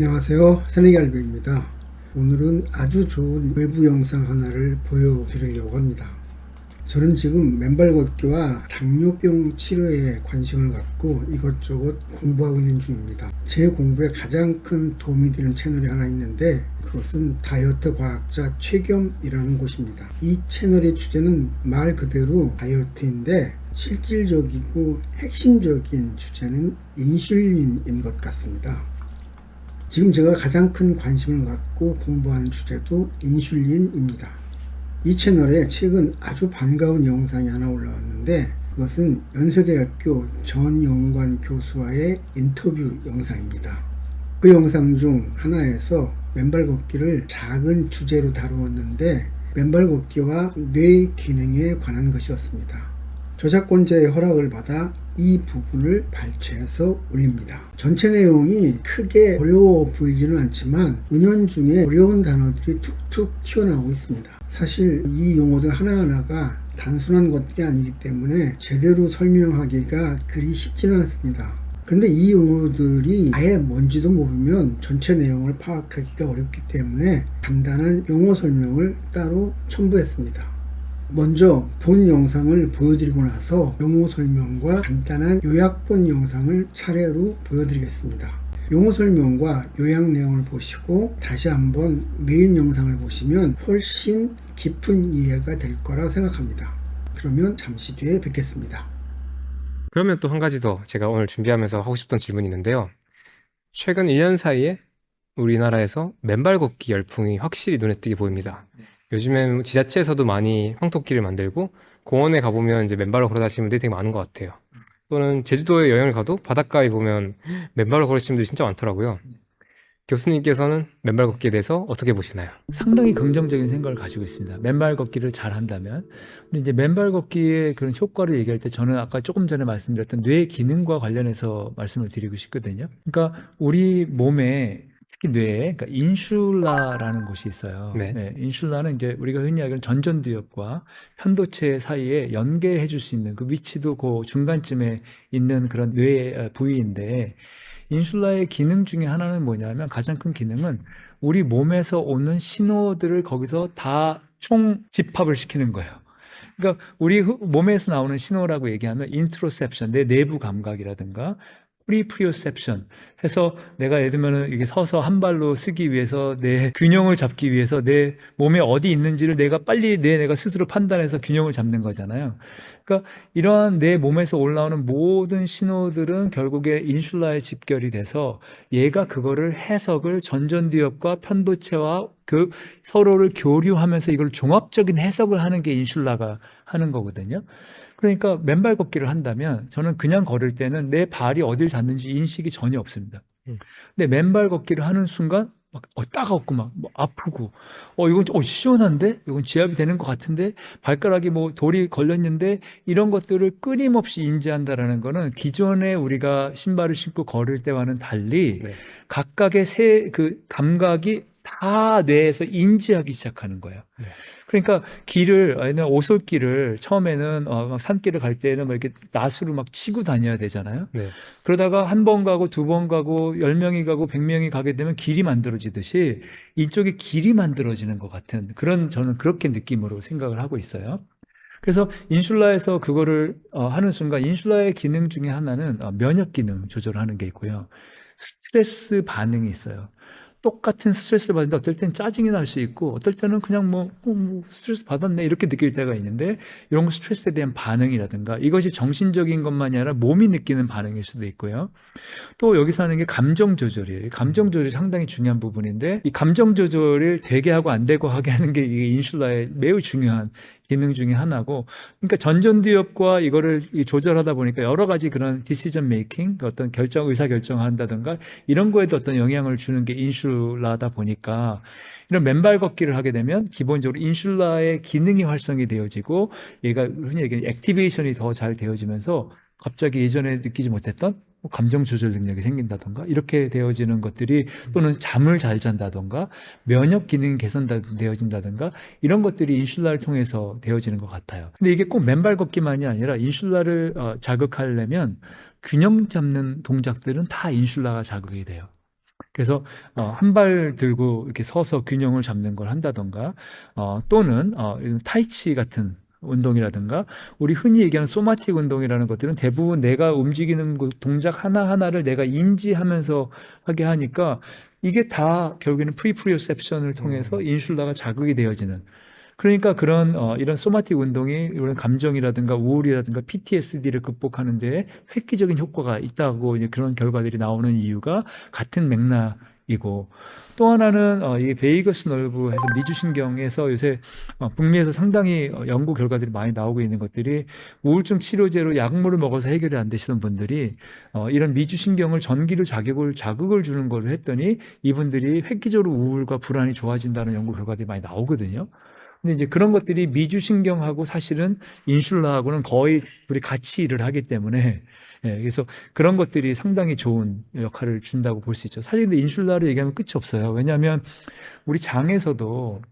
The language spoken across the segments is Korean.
안녕하세요. 새내기알배입니다. 오늘은 아주 좋은 외부 영상 하나를 보여드리려고 합니다. 저는 지금 맨발 걷기와 당뇨병 치료에 관심을 갖고 이것저것 공부하고 있는 중입니다. 제 공부에 가장 큰 도움이 되는 채널이 하나 있는데 그것은 다이어트 과학자 최겸이라는 곳입니다. 이 채널의 주제는 말 그대로 다이어트인데 실질적이고 핵심적인 주제는 인슐린인 것 같습니다. 지금 제가 가장 큰 관심을 갖고 공부하는 주제도 인슐린입니다. 이 채널에 최근 아주 반가운 영상이 하나 올라왔는데 그것은 연세대학교 전용관 교수와의 인터뷰 영상입니다. 그 영상 중 하나에서 맨발 걷기를 작은 주제로 다루었는데 맨발 걷기와 뇌 기능에 관한 것이었습니다. 저작권자의 허락을 받아 이 부분을 발췌해서 올립니다. 전체 내용이 크게 어려워 보이지는 않지만 은연 중에 어려운 단어들이 툭툭 튀어나오고 있습니다. 사실 이 용어들 하나하나가 단순한 것들이 아니기 때문에 제대로 설명하기가 그리 쉽지는 않습니다. 그런데 이 용어들이 아예 뭔지도 모르면 전체 내용을 파악하기가 어렵기 때문에 간단한 용어 설명을 따로 첨부했습니다. 먼저 본 영상을 보여드리고 나서 용어 설명과 간단한 요약본 영상을 차례로 보여드리겠습니다. 용어 설명과 요약 내용을 보시고 다시 한번 메인 영상을 보시면 훨씬 깊은 이해가 될 거라 생각합니다. 그러면 잠시 뒤에 뵙겠습니다. 그러면 또 한 가지 더 제가 오늘 준비하면서 하고 싶던 질문이 있는데요. 최근 1년 사이에 우리나라에서 맨발 걷기 열풍이 확실히 눈에 띄게 보입니다. 요즘엔 지자체에서도 많이 황토길을 만들고 공원에 가보면 이제 맨발로 걸어 다니시는 분들이 되게 많은 것 같아요. 또는 제주도에 여행을 가도 바닷가에 보면 맨발로 걸으시는 분들이 진짜 많더라고요. 교수님께서는 맨발 걷기에 대해서 어떻게 보시나요? 상당히 긍정적인 생각을 가지고 있습니다. 맨발 걷기를 잘 한다면. 근데 이제 맨발 걷기의 그런 효과를 얘기할 때 저는 아까 조금 전에 말씀드렸던 뇌 기능과 관련해서 말씀을 드리고 싶거든요. 그러니까 우리 몸에 특히 뇌에 그러니까 인슐라라는 곳이 있어요. 네. 인슐라는 이제 우리가 흔히 알기로는 전전두엽과 편도체 사이에 연계해 줄 수 있는 그 위치도 그 중간쯤에 있는 그런 뇌 부위인데 인슐라의 기능 중에 하나는 뭐냐면 가장 큰 기능은 우리 몸에서 오는 신호들을 거기서 다 총 집합을 시키는 거예요. 그러니까 우리 후- 몸에서 나오는 신호라고 얘기하면 인트로셉션, 내 내부 감각이라든가 프리프리오셉션 해서 내가 예를 들면 이게 서서 한 발로 쓰기 위해서 내 균형을 잡기 위해서 내 몸에 어디 있는지를 내가 빨리 내 내가 스스로 판단해서 균형을 잡는 거잖아요. 그러니까 이러한 내 몸에서 올라오는 모든 신호들은 결국에 인슐라에 집결이 돼서 얘가 그거를 해석을 전전두엽과 편도체와 그 서로를 교류하면서 이걸 종합적인 해석을 하는 게 인슐라가 하는 거거든요. 그러니까 맨발 걷기를 한다면 저는 그냥 걸을 때는 내 발이 어딜 닿는지 인식이 전혀 없습니다. 음. 근데 맨발 걷기를 하는 순간 막 어, 따갑고 막, 뭐 아프고 어 이건 좀- 어 시원한데 이건 지압이 되는 것 같은데 발가락이 뭐 돌이 걸렸는데 이런 것들을 끊임없이 인지한다라는 거는 기존에 우리가 신발을 신고 걸을 때와는 달리 네. 각각의 새그 감각이 다 뇌에서 인지하기 시작하는 거예요. 네. 그러니까 길을 아니면 오솔길을 처음에는 어, 막 산길을 갈 때는 막 이렇게 낫으로 막 치고 다녀야 되잖아요. 네. 그러다가 한 번 가고 두 번 가고 열 명이 가고 백 명이 가게 되면 길이 만들어지듯이 이쪽에 길이 만들어지는 것 같은 그런 저는 그렇게 느낌으로 생각을 하고 있어요. 그래서 인슐라에서 그거를 어, 하는 순간 인슐라의 기능 중에 하나는 어, 면역 기능 조절하는 게 있고요. 스트레스 반응이 있어요. 똑같은 스트레스를 받는데 어떨 땐 짜증이 날 수 있고 어떨 때는 그냥 뭐, 어, 뭐 스트레스 받았네 이렇게 느낄 때가 있는데 이런 거 스트레스에 대한 반응이라든가 이것이 정신적인 것만이 아니라 몸이 느끼는 반응일 수도 있고요. 또 여기서 하는 게 감정 조절이에요. 이 감정 조절이 상당히 중요한 부분인데 이 감정 조절을 되게 하고 안 되고 하게 하는 게 이게 인슐라의 매우 중요한 기능 중에 하나고 그러니까 전전두엽과 이거를 이 조절하다 보니까 여러 가지 그런 디시전 메이킹 어떤 결정 의사 결정을 한다든가 이런 거에도 어떤 영향을 주는 게 인슐라 다 보니까 이런 맨발 걷기를 하게 되면 기본적으로 인슐라의 기능이 활성이 되어지고 얘가 흔히 얘기하는 액티베이션이 더 잘 되어지면서 갑자기 예전에 느끼지 못했던 뭐 감정 조절 능력이 생긴다던가 이렇게 되어지는 것들이 또는 잠을 잘 잔다던가 면역 기능 개선되어진다던가 이런 것들이 인슐라를 통해서 되어지는 것 같아요. 근데 이게 꼭 맨발 걷기만이 아니라 인슐라를 어, 자극하려면 균형 잡는 동작들은 다 인슐라가 자극이 돼요. 그래서 어, 한 발 들고 이렇게 서서 균형을 잡는 걸 한다던가 어, 또는 어, 이런 타이치 같은 운동이라든가 우리 흔히 얘기하는 소마틱 운동이라는 것들은 대부분 내가 움직이는 그 동작 하나하나를 내가 인지하면서 하게 하니까 이게 다 결국에는 프리프리오셉션을 통해서 인슐라가 자극이 되어지는 그러니까 그런 어, 이런 소마틱 운동이 이런 감정이라든가 우울이라든가 PTSD를 극복하는 데 획기적인 효과가 있다고 이제 그런 결과들이 나오는 이유가 같은 맥락이고 또 하나는 어, 이 베이거스 nerve에서 미주신경에서 요새 어, 북미에서 상당히 어, 연구 결과들이 많이 나오고 있는 것들이 우울증 치료제로 약물을 먹어서 해결이 안 되시던 분들이 어, 이런 미주신경을 전기로 자극을 자극을 주는 거를 했더니 이분들이 획기적으로 우울과 불안이 좋아진다는 연구 결과들이 많이 나오거든요. 근데 이제 그런 것들이 미주신경하고 사실은 인슐라하고는 거의 둘이 같이 일을 하기 때문에 예, 그래서 그런 것들이 상당히 좋은 역할을 준다고 볼 수 있죠. 사실 근데 인슐라를 얘기하면 끝이 없어요. 왜냐하면 우리 장에서도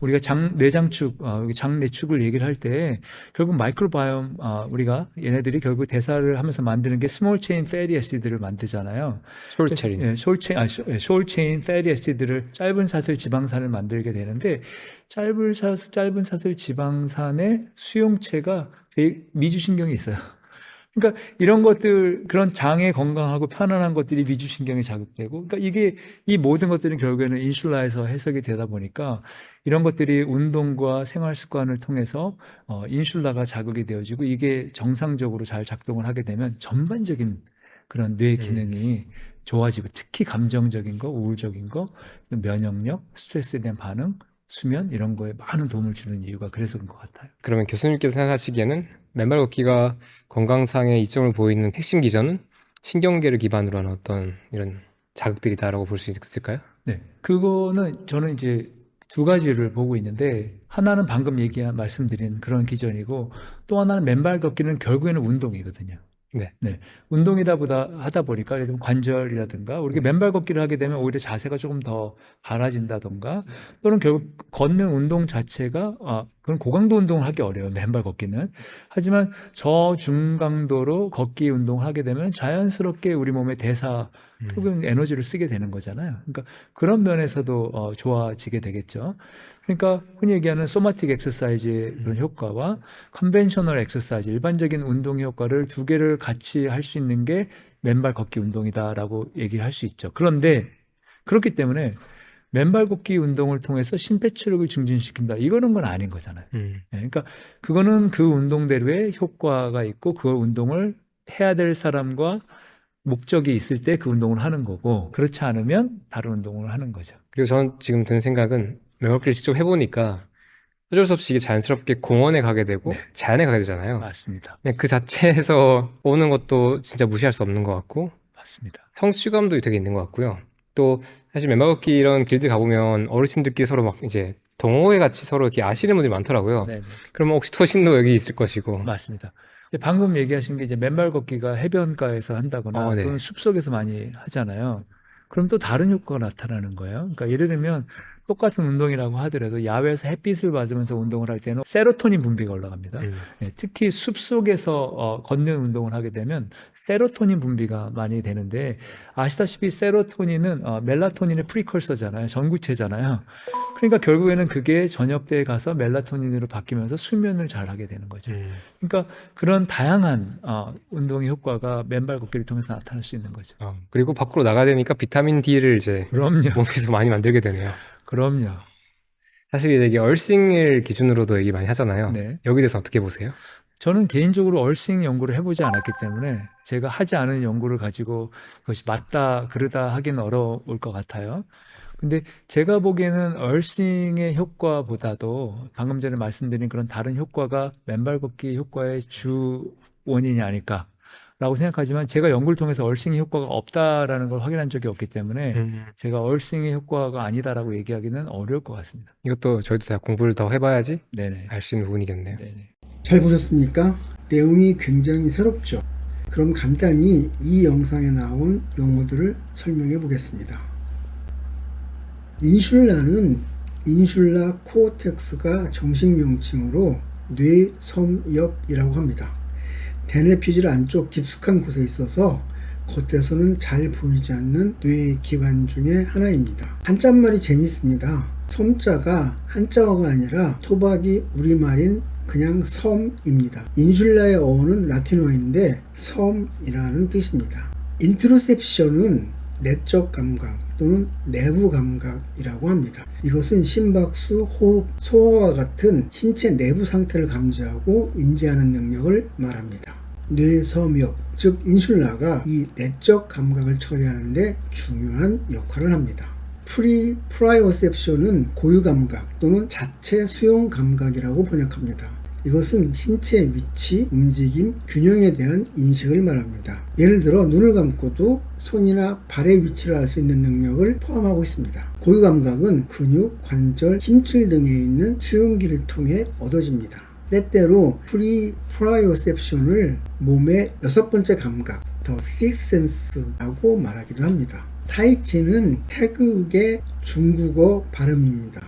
우리가 장 내장축, 어, 여기 장내축을 얘기를 할 때 결국 마이크로바이옴 어, 우리가 얘네들이 결국 대사를 하면서 만드는 게 스몰 체인 패티 애시드를 만들잖아요. 숄체린. 예, 숄 체인, 아, 숄체인 패티 애시드를 짧은 사슬 지방산을 만들게 되는데 짧은 사슬, 짧은 사슬 지방산의 수용체가 배- 미주신경이 있어요. 그러니까 이런 것들 그런 장에 건강하고 편안한 것들이 미주신경에 자극되고 그러니까 이게 이 모든 것들은 결국에는 인슐라에서 해석이 되다 보니까 이런 것들이 운동과 생활 습관을 통해서 어, 인슐라가 자극이 되어지고 이게 정상적으로 잘 작동을 하게 되면 전반적인 그런 뇌 기능이 좋아지고 특히 감정적인 거, 우울적인 거, 면역력, 스트레스에 대한 반응, 수면 이런 거에 많은 도움을 주는 이유가 그래서인 것 같아요. 그러면 교수님께서 생각하시기에는 맨발 걷기가 건강상의 이점을 보이는 핵심 기전은 신경계를 기반으로 한 어떤 이런 자극들이다라고 볼 수 있을까요? 네, 그거는 저는 이제 두 가지를 보고 있는데 하나는 방금 얘기한 말씀드린 그런 기전이고 또 하나는 맨발 걷기는 결국에는 운동이거든요. 네. 운동이다 보다 하다 보니까 예를 관절이라든가 우리가 맨발 걷기를 하게 되면 오히려 자세가 조금 더 갈아진다던가 또는 결국 걷는 운동 자체가 아, 그건 고강도 운동을 하기 어려워요. 맨발 걷기는. 하지만 저중강도로 걷기 운동을 하게 되면 자연스럽게 우리 몸의 대사 음. 흡연 에너지를 쓰게 되는 거잖아요. 그러니까 그런 면에서도 어, 좋아지게 되겠죠. 그러니까 흔히 얘기하는 소마틱 엑서사이즈의 그런 효과와 컨벤셔널 엑서사이즈, 일반적인 운동 효과를 두 개를 같이 할 수 있는 게 맨발 걷기 운동이다라고 얘기를 할수 있죠. 그런데 그렇기 때문에 맨발 걷기 운동을 통해서 심폐체력을 증진시킨다. 이거는 건 아닌 거잖아요. 음. 예, 그러니까 그거는 그 운동대로의 효과가 있고 그 운동을 해야 될 사람과 목적이 있을 때 그 운동을 하는 거고 그렇지 않으면 다른 운동을 하는 거죠. 그리고 저는 지금 든 생각은 맨발 걷기를 직접 해보니까 어쩔 수 없이 이게 자연스럽게 공원에 가게 되고 자연에 가게 되잖아요. 맞습니다. 그냥 그 자체에서 오는 것도 진짜 무시할 수 없는 것 같고 맞습니다. 성취감도 되게 있는 것 같고요. 또 사실 맨발 걷기 이런 길들 가보면 어르신들끼리 서로 막 이제 동호회 같이 서로 이렇게 아시는 분들이 많더라고요. 네, 네. 그러면 옥시토신도 여기 있을 것이고. 맞습니다. 방금 얘기하신 게 이제 맨발 걷기가 해변가에서 한다거나 어, 네. 또는 숲속에서 많이 하잖아요. 그럼 또 다른 효과가 나타나는 거예요. 그러니까 예를 들면 똑같은 운동이라고 하더라도 야외에서 햇빛을 맞으면서 운동을 할 때는 세로토닌 분비가 올라갑니다. 음. 예, 특히 숲 속에서 어, 걷는 운동을 하게 되면 세로토닌 분비가 많이 되는데 아시다시피 세로토닌은 어, 멜라토닌의 프리컬서잖아요. 전구체잖아요. 그러니까 결국에는 그게 저녁 때 가서 멜라토닌으로 바뀌면서 수면을 잘 하게 되는 거죠. 음. 그러니까 그런 다양한 어, 운동의 효과가 맨발 걷기를 통해서 나타날 수 있는 거죠. 어, 그리고 밖으로 나가야 되니까 비타민 D를 이제 그럼요. 몸에서 많이 만들게 되네요. 그럼요. 사실 이게 얼싱을 기준으로도 얘기 많이 하잖아요. 네. 여기 대해서 어떻게 보세요? 저는 개인적으로 얼싱 연구를 해보지 않았기 때문에 제가 하지 않은 연구를 가지고 그것이 맞다 그러다 하긴 어려울 것 같아요. 근데 제가 보기에는 얼싱의 효과보다도 방금 전에 말씀드린 그런 다른 효과가 맨발 걷기 효과의 주 원인이 아닐까 라고 생각하지만 제가 연구를 통해서 얼싱의 효과가 없다라는 걸 확인한 적이 없기 때문에 음. 제가 얼싱의 효과가 아니다라고 얘기하기는 어려울 것 같습니다. 이것도 저희도 다 공부를 더 해봐야지. 알 수 있는 부분이겠네요. 네네. 잘 보셨습니까? 내용이 굉장히 새롭죠. 그럼 간단히 이 영상에 나온 용어들을 설명해 보겠습니다. 인슐라는 인슐라 코어텍스가 정식 명칭으로 뇌섬엽이라고 합니다. 대뇌피질 안쪽 깊숙한 곳에 있어서 겉에서는 잘 보이지 않는 뇌 기관 중에 하나입니다. 한자말이 재밌습니다. 섬자가 한자어가 아니라 토박이 우리말인 그냥 섬입니다. 인슐라의 어는 라틴어인데 섬이라는 뜻입니다. 인트로셉션은 내적 감각 또는 내부 감각이라고 합니다. 이것은 심박수, 호흡, 소화와 같은 신체 내부 상태를 감지하고 인지하는 능력을 말합니다. 뇌섬역, 즉 인슐라가 이 내적 감각을 처리하는데 중요한 역할을 합니다. 프리 프라이오셉션은 고유 감각 또는 자체 수용 감각이라고 번역합니다. 이것은 신체 위치, 움직임, 균형에 대한 인식을 말합니다. 예를 들어 눈을 감고도 손이나 발의 위치를 알 수 있는 능력을 포함하고 있습니다. 고유 감각은 근육, 관절, 힘줄 등에 있는 수용기를 통해 얻어집니다. 때때로 프리 프라이오셉션을 몸의 여섯 번째 감각, 더 식센스라고 말하기도 합니다. 타이치는 태극의 중국어 발음입니다.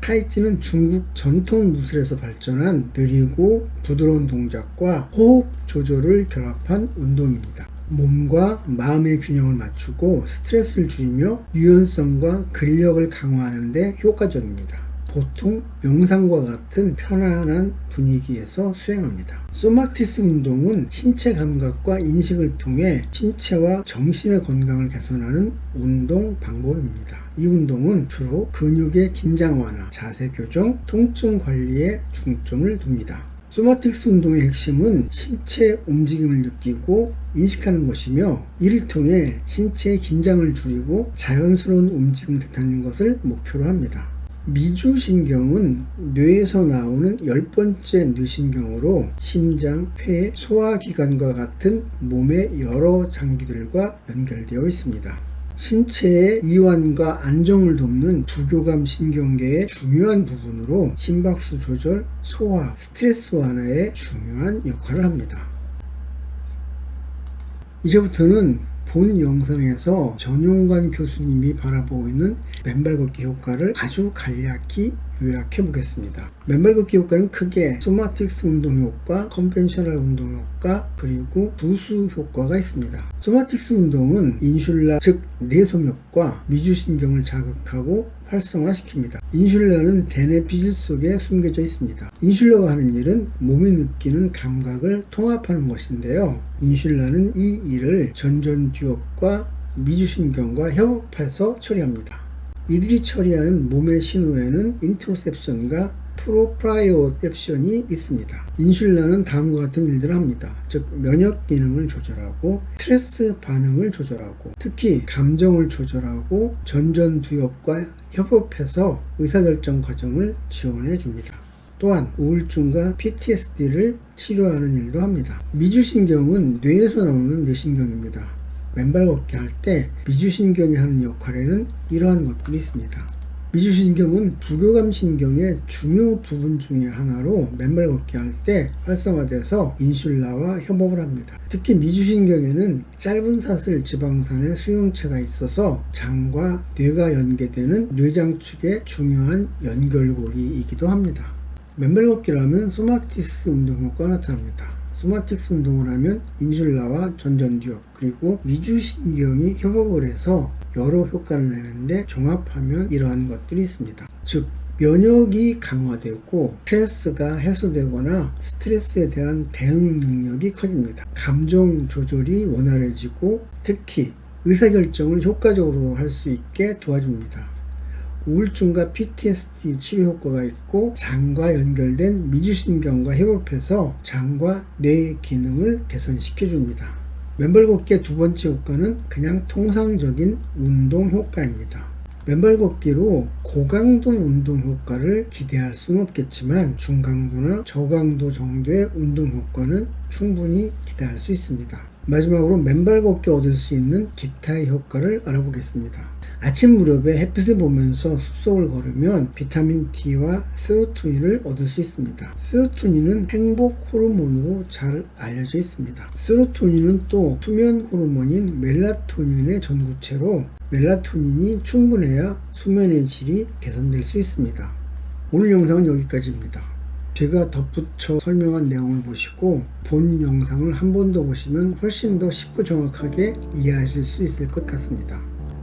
타이치는 중국 전통 무술에서 발전한 느리고 부드러운 동작과 호흡 조절을 결합한 운동입니다. 몸과 마음의 균형을 맞추고 스트레스를 줄이며 유연성과 근력을 강화하는 데 효과적입니다. 보통 명상과 같은 편안한 분위기에서 수행합니다. 소마티스 운동은 신체 감각과 인식을 통해 신체와 정신의 건강을 개선하는 운동 방법입니다. 이 운동은 주로 근육의 긴장 완화, 자세 교정, 통증 관리에 중점을 둡니다. 소마틱스 운동의 핵심은 신체 움직임을 느끼고 인식하는 것이며 이를 통해 신체의 긴장을 줄이고 자연스러운 움직임을 되찾는 것을 목표로 합니다. 미주신경은 뇌에서 나오는 열 번째 뇌신경으로 심장, 폐, 소화기관과 같은 몸의 여러 장기들과 연결되어 있습니다. 신체의 이완과 안정을 돕는 부교감 신경계의 중요한 부분으로 심박수 조절, 소화, 스트레스 완화에 중요한 역할을 합니다. 이제부터는 본 영상에서 전용관 교수님이 바라보고 있는 맨발 걷기 효과를 아주 간략히 요약해 보겠습니다. 맨발 걷기 효과는 크게 소마틱스 운동 효과, 컨벤셔널 운동 효과, 그리고 부수 효과가 있습니다. 소마틱스 운동은 인슐라 즉 뇌섬역과 미주신경을 자극하고 활성화시킵니다. 인슐라는 대뇌 피질 속에 숨겨져 있습니다. 인슐라가 하는 일은 몸이 느끼는 감각을 통합하는 것인데요. 인슐라는 이 일을 전전두엽과 미주신경과 협업해서 처리합니다. 이들이 처리하는 몸의 신호에는 인트로셉션과 프로프라이오셉션이 있습니다. 인슐라는 다음과 같은 일들을 합니다. 즉 면역 기능을 조절하고 스트레스 반응을 조절하고 특히 감정을 조절하고 전전두엽과 협업해서 의사결정 과정을 지원해 줍니다. 또한 우울증과 PTSD를 치료하는 일도 합니다. 미주신경은 뇌에서 나오는 뇌신경입니다. 맨발 걷기 할 때 미주신경이 하는 역할에는 이러한 것들이 있습니다. 미주신경은 부교감 신경의 중요 부분 중의 하나로 맨발 걷기 할 때 활성화돼서 인슐라와 협업을 합니다. 특히 미주신경에는 짧은 사슬 지방산의 수용체가 있어서 장과 뇌가 연계되는 뇌장축의 중요한 연결고리이기도 합니다. 맨발 걷기를 하면 소마티스 운동 효과가 나타납니다. 소마틱스 운동을 하면 인슐라와 전전두엽 그리고 미주신경이 협업을 해서 여러 효과를 내는데 종합하면 이러한 것들이 있습니다. 즉 면역이 강화되고 스트레스가 해소되거나 스트레스에 대한 대응 능력이 커집니다. 감정 조절이 원활해지고 특히 의사결정을 효과적으로 할 수 있게 도와줍니다. 우울증과 PTSD 치료 효과가 있고 장과 연결된 미주신경과 협업해서 장과 뇌의 기능을 개선시켜 줍니다. 맨발 걷기의 두 번째 효과는 그냥 통상적인 운동 효과입니다. 맨발 걷기로 고강도 운동 효과를 기대할 수는 없겠지만 중강도나 저강도 정도의 운동 효과는 충분히 기대할 수 있습니다. 마지막으로 맨발 걷기 얻을 수 있는 기타의 효과를 알아보겠습니다. 아침 무렵에 햇빛을 보면서 숲속을 걸으면 비타민 D와 세로토닌을 얻을 수 있습니다. 세로토닌은 행복 호르몬으로 잘 알려져 있습니다. 세로토닌은 또 수면 호르몬인 멜라토닌의 전구체로 멜라토닌이 충분해야 수면의 질이 개선될 수 있습니다. 오늘 영상은 여기까지입니다. 제가 덧붙여 설명한 내용을 보시고 본 영상을 한 번 더 보시면 훨씬 더 쉽고 정확하게 이해하실 수 있을 것 같습니다.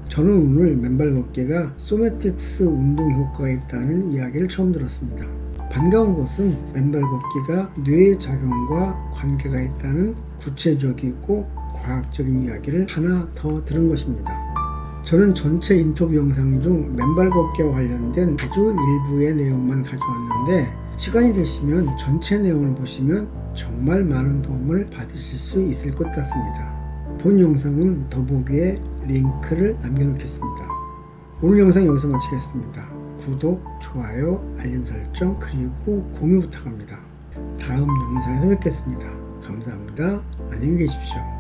저는 오늘 맨발 걷기가 소매틱스 운동 효과가 있다는 이야기를 처음 들었습니다. 반가운 것은 맨발 걷기가 뇌 작용과 관계가 있다는 구체적이고 과학적인 이야기를 하나 더 들은 것입니다. 저는 전체 인터뷰 영상 중 맨발 걷기와 관련된 아주 일부의 내용만 가져왔는데 시간이 되시면 전체 내용을 보시면 정말 많은 도움을 받으실 수 있을 것 같습니다. 본 영상은 더보기에 링크를 남겨놓겠습니다. 오늘 영상 여기서 마치겠습니다. 구독, 좋아요, 알림 설정, 그리고 공유 부탁합니다. 다음 영상에서 뵙겠습니다. 감사합니다. 안녕히 계십시오.